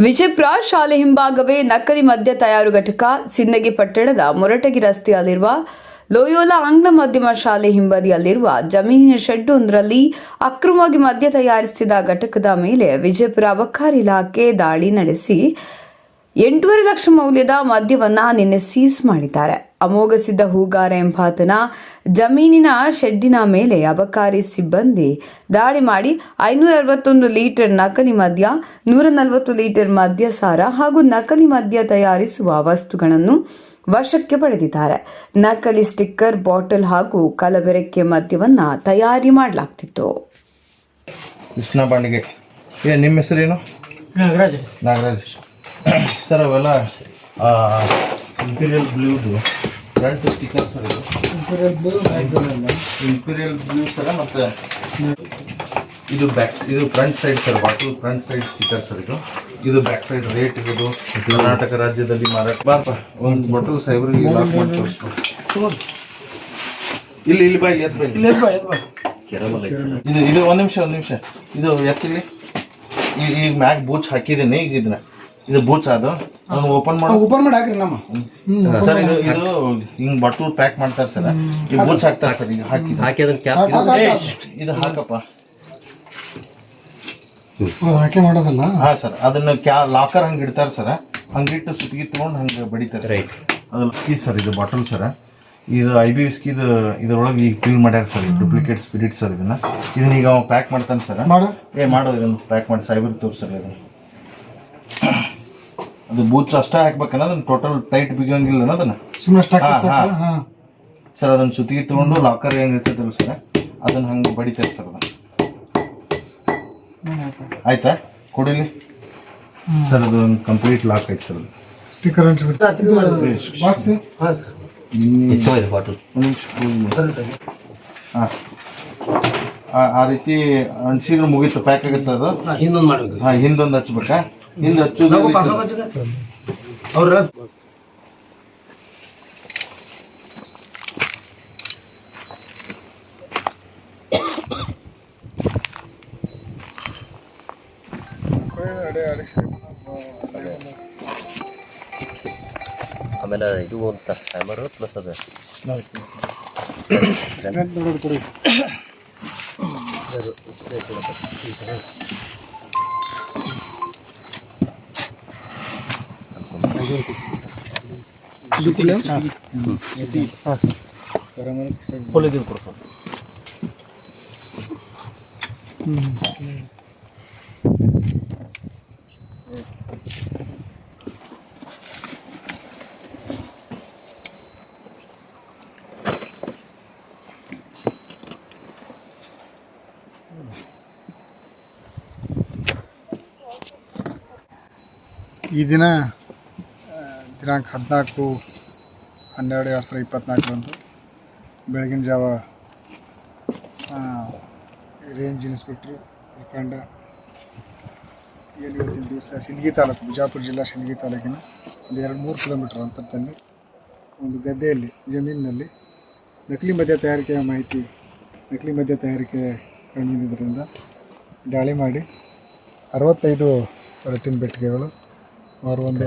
ವಿಜಯಪುರ ಶಾಲೆ ಹಿಂಭಾಗವೇ ನಕಲಿ ಮದ್ಯ ತಯಾರು ಘಟಕ ಸಿಂದಗಿ ಪಟ್ಟಣದ ಮೊರಟಗಿ ರಸ್ತೆಯಲ್ಲಿರುವ ಲೋಯೋಲಾ ಆಂಗ್ಲ ಮಾಧ್ಯಮ ಶಾಲೆ ಹಿಂಬದಿಯಲ್ಲಿರುವ ಜಮೀನಿನ ಶೆಡ್ ಒಂದರಲ್ಲಿ ಅಕ್ರಮವಾಗಿ ಮದ್ಯ ತಯಾರಿಸುತ್ತಿದ್ದ ಘಟಕದ ಮೇಲೆ ವಿಜಯಪುರ ಅಬಕಾರಿ ಇಲಾಖೆ ದಾಳಿ ನಡೆಸಿ ಎಂಟೂವರೆ ಲಕ್ಷ ಮೌಲ್ಯದ ಮದ್ಯವನ್ನು ನಿನ್ನೆ ಸೀಸ್ ಮಾಡಿದ್ದಾರೆ. ಅಮೋಘ ಸಿದ್ಧ ಹೂಗಾರ ಎಂಬಾತನ ಜಮೀನಿನ ಶೆಡ್ಡಿನ ಮೇಲೆ ಅಬಕಾರಿ ಸಿಬ್ಬಂದಿ. ದಾಳಿ ಮಾಡಿ ಐನೂರ ಅರವತ್ತೊಂದು ಲೀಟರ್ ನಕಲಿ ಮದ್ಯ ನೂರ ನಲವತ್ತು ಲೀಟರ್ ಮದ್ಯ ಸಾರ ಹಾಗೂ ನಕಲಿ ಮದ್ಯ ತಯಾರಿಸುವ ವಸ್ತುಗಳನ್ನು ವಶಕ್ಕೆ ಪಡೆದಿದ್ದಾರೆ. ನಕಲಿ ಸ್ಟಿಕ್ಕರ್ ಬಾಟಲ್ ಹಾಗೂ ಕಲಬೆರಕೆ ಮದ್ಯವನ್ನ ತಯಾರಿ ಮಾಡಲಾಗ್ತಿತ್ತು. ಕೃಷ್ಣ ಬಾಂಡಿಗೆ. ಏ ನಿಮ್ಮ ಹೆಸರೇನು? ನಾಗರಾಜ್. ನಾಗರಾಜ್. ಸರ್ ಅವೆಲ್ಲ ಇಂಪೀರಿಯಲ್ ಬ್ಲೂದು ಫ್ರಂಟ್ ಸ್ಟಿಕ್ಕರ್ ಸರ್ ಇದು. ಇಂಪೀರಿಯಲ್ ಬ್ಲೂ ಸರ ಮತ್ತು ಇದು ಬ್ಯಾಕ್ ಇದು front side sir bottle front side sticker sir ಇದು. ಇದು ಬ್ಯಾಕ್ ಸೈಡ್ ರೇಟ್ ಇರೋದು. ಕರ್ನಾಟಕ ರಾಜ್ಯದಲ್ಲಿ ಮಾರಾಟ ಬಾರಪ್ಪ ಒಂದು ಬಾಟಲ್ ಸೈಬರ್ ಲಾಕ್ ಮಾಡಿ ತೋರಿಸ್ಕೊ. ಇಲ್ಲಿ ಇಲ್ಲಿ ಬಾ ಇಲ್ಲಿ ಎತ್ ಬಾ ಇಲ್ಲಿ. ಇದು ಇದು ಒಂದು ನಿಮಿಷ ಒಂದು ನಿಮಿಷ. ಇದು ಎತ್ತಿಲ್ಲಿ ಈಗ ಈಗ ಮ್ಯಾಗ್ ಬೂಚ್ ಹಾಕಿದ್ದೀನಿ ಈಗ ಇದನ್ನ. ಇದು ಬೂಟ್ಸ್ ಅದು? ಅದನ್ನ ಓಪನ್ ಮಾಡೋ. ಓಪನ್ ಮಾಡಿ ಹಾಕ್ರಿ ನಮ್ಮ. ಸರ್ ಇದು ಇದು ಹಿಂಗ್ ಬಟ್ಟು ಪ್ಯಾಕ್ ಮಾಡ್ತಾರೆ ಸರ್. ಈ ಬೂಟ್ಸ್ ಹಾಕ್ತಾರೆ ಸರ್ ಈಗ ಹಾಕಿ. ಹಾಕಿ ಅದನ್ನ ಕ್ಯಾಪ್ ಇದು ಹಾಕಪ್ಪ. ಹಾಕಿ ಮಾಡೋದಲ್ಲ? ಹಾ ಸರ್. ಅದನ್ನ ಕ್ಯಾ ಲಾಕರ್ ಹಂಗೆ ಇಡ್ತಾರೆ ಸರ್. ಹಂಗಿಟ್ಟು ಸುತ್ತಿಗೆ ತಗೊಂಡು ಹಂಗೆ ಬಡಿತಾರೆ ರೈಟ್. ಅದು ವಿಸ್ಕಿ ಸರ್ ಇದು ಬಾಟಲ್ ಸರ್. ಇದು ಐ ಬಿ ವಿಸ್ಕಿದು ಇದ್ರೊಳಗೆ ಈಗ ಫಿಲ್ ಮಾಡ್ಯಾರ ಸರ್ ಡೂಪ್ಲಿಕೇಟ್ ಸ್ಪಿರಿಟ್ ಸರ್ ಇದನ್ನ. ಇದನ್ನ ಈಗ ಅವ ಪ್ಯಾಕ್ ಮಾಡ್ತಾನೆ ಸರ್. ಮಾಡು. ಏ ಮಾಡೋ ಇದನ್ನು ಪ್ಯಾಕ್ ಮಾಡಿ ಸೈಬರ್ ಸರ್ ಇದನ್ನು. ಅದು ಬೂಚ್ ಅಷ್ಟೇ ಹಾಕ್ಬೇಕನ್ನ ಅದನ್ನ ಟೋಟಲ್ ಟೈಟ್ ಬಿಗಂಗಿಲ್ಲ ಅದನ್ನ ಸುಮ್ಮನೆ ಸ್ಟಾಕ್ ಸರ್? ಹಾ. ಹಾ. ಸರ್ ಅದನ್ನ ಸುತ್ತಿಗೆ ತಗೊಂಡು ಲಾಕರ್ ಏನು ಇರ್ತೈತಲ್ಲ ಸರ್ ಅದನ್ನ ಹಂಗೆ ಬಡಿತಾರೆ ಸರ್ ಅದನ್ನ. ಆಯ್ತಾ. ಕೊಡಿಲಿ. ಸರ್ ಅದು ಒಂದು ಕಂಪ್ಲೀಟ್ ಲಾಕ್ ಆಯ್ತು ಸರ್ ಅದು. ಸ್ಟಿಕ್ಕರ್ ಅಂಟಿಸ್ಬಿಟ್ಟು ಬಾಕ್ಸ್ ನಿನ್ನೆ ಇತ್ತು ಇದು ಬಾಟಲ್ ಒಂದ್ ನಿಮಿಷ close ಮಾಡಿ. ಹಾ. ಆ- ಆ ರೀತಿ ಅಂಟಿಸಿದ್ರೆ ಮುಗೀತು ಪ್ಯಾಕ್ ಆಗುತ್ತೆ ಅದು? ಇನ್ನೊಂದು ಮಾಡ್ಬೇಕು. ಹಾ ಹಿಂದೊಂದು ಹಚ್ಬೇಕಾ? ಹಿಂದೆ ಹಚ್ಚೋದು ಅವ್ರ ಆಮೇಲೆ ಇದು ಅಂತ ಟೈಮರ್ ಪ್ಲಸ್ ಅದು. ನೋಡೋದು ಕೊಡಿ. ಪೊಲಿದೀನ್ ಕೊಡ್ಕೊ ಈ ದಿನ ಆ, ದಿನಾಂಕ ಹದಿನಾಲ್ಕು, ಹನ್ನೆರಡು, ಎರಡು ಸಾವಿರದ ಇಪ್ಪತ್ನಾಲ್ಕರಂದು ಬೆಳಗಿನ ಜಾವ ರೇಂಜ್ ಇನ್ಸ್ಪೆಕ್ಟ್ರು ತಂಡ ಏನು ಇವತ್ತಿನ ದಿವಸ, ಸಿಂದಗಿ ತಾಲೂಕು, ಬಿಜಾಪುರ ಜಿಲ್ಲಾ ಸಿಂದಗಿ ತಾಲೂಕಿನ ಒಂದು ಎರಡು ಮೂರು ಕಿಲೋಮೀಟರ್ ಅಂತರದಲ್ಲಿ ಒಂದು ಗದ್ದೆಯಲ್ಲಿ, ಜಮೀನಿನಲ್ಲಿ ನಕಲಿ ಮದ್ಯ ತಯಾರಿಕೆಯ ಮಾಹಿತಿ, ನಕಲಿ ಮದ್ಯ ತಯಾರಿಕೆ ಕಂಡುಬಂದಿದ್ದರಿಂದ ದಾಳಿ ಮಾಡಿ ಅರವತ್ತೈದು ರಟ್ಟಿನ ಬೆಟ್ಟಿಗೆಗಳು ಅವರು ಒಂದು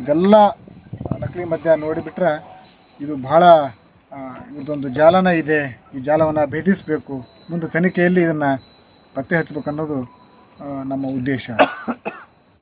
ಇದೆಲ್ಲ ನಕಲಿ ಮದ್ಯ ನೋಡಿಬಿಟ್ರೆ ಇದು ಬಹಳ ಇದೊಂದು ಜಾಲನ ಇದೆ. ಈ ಜಾಲವನ್ನು ಭೇದಿಸಬೇಕು. ಮುಂದೆ ತನಿಖೆಯಲ್ಲಿ ಇದನ್ನು ಪತ್ತೆ ಹಚ್ಚಬೇಕು ಅನ್ನೋದು ನಮ್ಮ ಉದ್ದೇಶ.